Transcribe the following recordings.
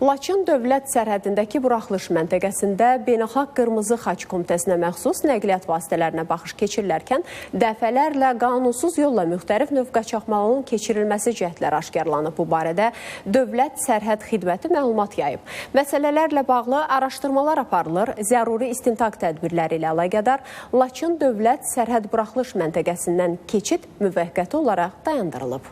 Laçın dövlət sərhədindəki buraxılış məntəqəsində Beynəlxalq Qırmızı Xaç Komitəsinə məxsus nəqliyyat vasitələrinə baxış keçirilərkən dəfələrlə qanunsuz yolla müxtəlif növ qaçaqmalının keçirilməsi cəhdləri aşkarlanıb. Bu barədə Dövlət Sərhəd Xidməti məlumat yayıb. Məsələlərlə bağlı araşdırmalar aparılır. Zəruri istintaq tədbirləri ilə əlaqədar Laçın dövlət sərhəd buraxılış məntəqəsindən keçid müvəqqəti olaraq dayandırılıb.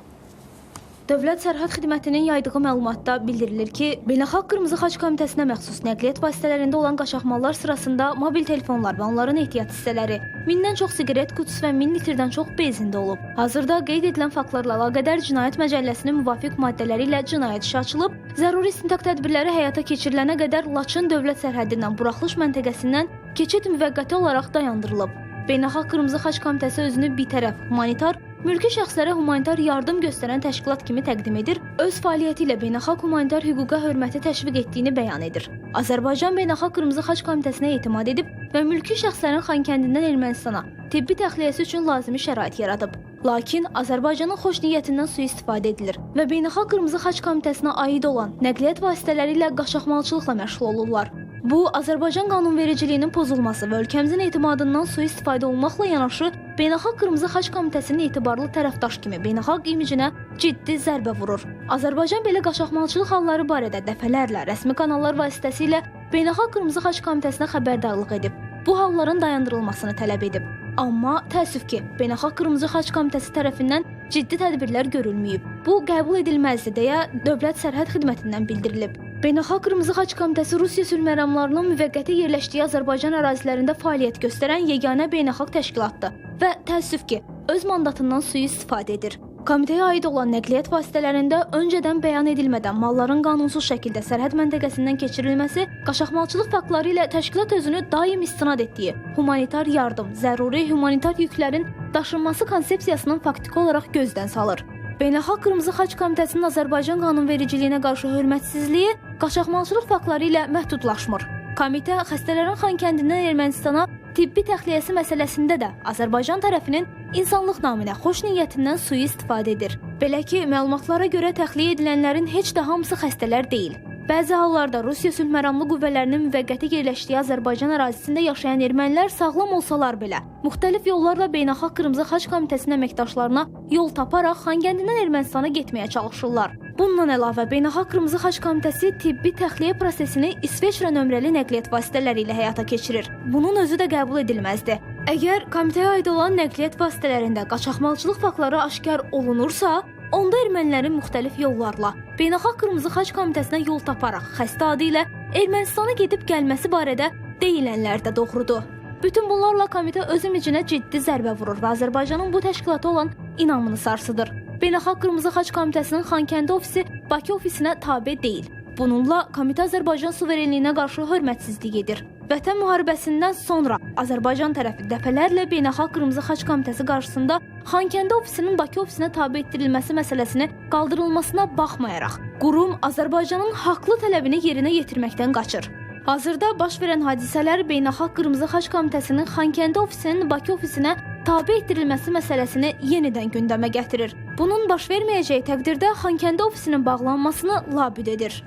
Dövlət Sərhəd Xidmətinin yaydığı məlumatda bildirilir ki, Beynəlxalq Qırmızı Xaç Komitəsinə məxsus nəqliyyat vasitələrində olan qaçaqmallar sırasında mobil telefonlar və onların ehtiyat hissələri, mindən çox siqaret qutusu və 1000 litrdən çox benzində olub. Hazırda qeyd edilən faktlarla əlaqədar Cinayət Məcəlləsinin müvafiq maddələri ilə cinayət işi açılıb, zəruri istintaq tədbirləri həyata keçirilənə qədər Laçın dövlət sərhəddindən buraxılış məntəqəsindən keçid müvəqqəti olaraq dayandırılıb. Beynəlxalq Qırmızı Xaç Komitəsi özünü bitərəf, humanitar Mülki şəxslərə humanitar yardım göstərən təşkilat kimi təqdim edir, öz fəaliyyəti ilə beynəlxalq humanitar hüquqa hörməti təşviq etdiyini bəyan edir. Azərbaycan Beynəlxalq Qırmızı Xaç Komitəsinə etimad edib və mülki şəxslərin Xankəndindən Ermənistana tibbi təxliyəsi üçün lazımi şərait yaradıb. Lakin Azərbaycanın xoş niyyətindən sui-istifadə edilir və Beynəlxalq Qırmızı Xaç Komitəsinə aid olan nəqliyyat vasitələri ilə qaçaqmalçılıqla məşğul olurlar. Bu, Azərbaycan qanunvericiliyinin pozulması və ölkəmizin etimadından sui-istifadə olmaqla yanaşı, Beynəlxalq Qırmızı Xaç Komitəsinin etibarlı tərəfdaş kimi beynəlxalq imicinə ciddi zərbə vurur. Azərbaycan belə qaçaqmalçılıq halları barədə dəfələrlə rəsmi kanallar vasitəsilə Beynəlxalq Qırmızı Xaç Komitəsinə xəbərdarlıq edib. Bu halların dayandırılmasını tələb edib. Amma təəssüf ki, Beynəlxalq Qırmızı Xaç Komitəsi tərəfindən ciddi tədbirlər görülməyib. Bu qəbul edilməzdir deyə Dövlət Sərhəd Xidmətindən bildirilib. Beynəlxalq Qırmızı Xaç Komitəsi Rusiya sülh məramlarının müvəqqəti yerləşdiyi Azərbaycan ərazilərində fəaliyyət göstərən yeganə beynəlxalq təşkilatdır və təəssüf ki, öz mandatından sui-istifadə edir. Komitəyə aid olan nəqliyyat vasitələrində öncədən bəyan edilmədən malların qanunsuz şəkildə sərhəd məntəqəsindən keçirilməsi qaçaqmalçılıq faktları ilə təşkilat özünü daim istinad etdiyi humanitar yardım, zəruri humanitar yüklərin daşınması konsepsiyasının faktiki olaraq gözdən salır. Beynəlxalq Qırmızı Xaç Komitəsinin Azərbaycan qanunvericiliyinə qarşı hörmətsizliyi qaçaqmalçılıq faktları ilə məhdudlaşmır. Komitə xəstələrin Xankəndindən Ermənistana tibbi təxliyəsi məsələsində də Azərbaycan tərəfinin insanlıq naminə xoş niyyətindən sui-istifadə edir. Belə ki, məlumatlara görə təxliyə edilənlərin heç də hamısı xəstələr deyil. Bəzi hallarda Rusiya sülh məramlı qüvvələrinin müvəqqəti yerləşdiyi Azərbaycan ərazisində yaşayan ermənilər sağlam olsalar belə, müxtəlif yollarla Beynəlxalq Qırmızı Xaç Komitəsinin əməkdaşlarına yol taparaq Xankəndindən Ermənistana getməyə çalışırlar. Bundan əlavə Beynəlxalq Qırmızı Xaç Komitəsi tibbi təxliyə prosesini İsveçrə nömrəli nəqliyyat vasitələri ilə həyata keçirir. Bunun özü də qəbul edilməzdir. Əgər komitəyə aid olan nəqliyyat vasitələrində qaçaqmalçılıq faktları aşkar olunursa, onda ermənilərin müxtəlif yollarla Beynəlxalq Qırmızı Xaç Komitəsinə yol taparaq xəstə adı ilə Ermənistana gedib gəlməsi barədə deyilənlər də doğrudur. Bütün bunlarla komitə öz imicinə ciddi zərbə vurur və Azərbaycanın bu təşkilata olan inamını sarsıdır. Beynəlxalq Qırmızı Xaç Komitəsinin Xankəndi ofisi Bakı ofisinə tabe deyil. Bununla komitə Azərbaycan suverenliyinə qarşı hörmətsizlik edir. Vətən müharibəsindən sonra Azərbaycan tərəfi dəfələrlə Beynəlxalq Qırmızı Xaç Komitəsi qarşısında Xankəndi ofisinin Bakı ofisinə tabe etdirilməsi məsələsini qaldırılmasına baxmayaraq, qurum Azərbaycanın haqlı tələbini yerinə yetirməkdən qaçır. Hazırda baş verən hadisələr Beynəlxalq Qırmızı Xaç Komitəsinin Xankəndi ofisinin Bakı ofisinə tabe etdirilməsi məsələsini yenidən gündəmə gətirir. Bunun baş verməyəcəyi təqdirdə Xankəndi ofisinin bağlanmasını labüd edir.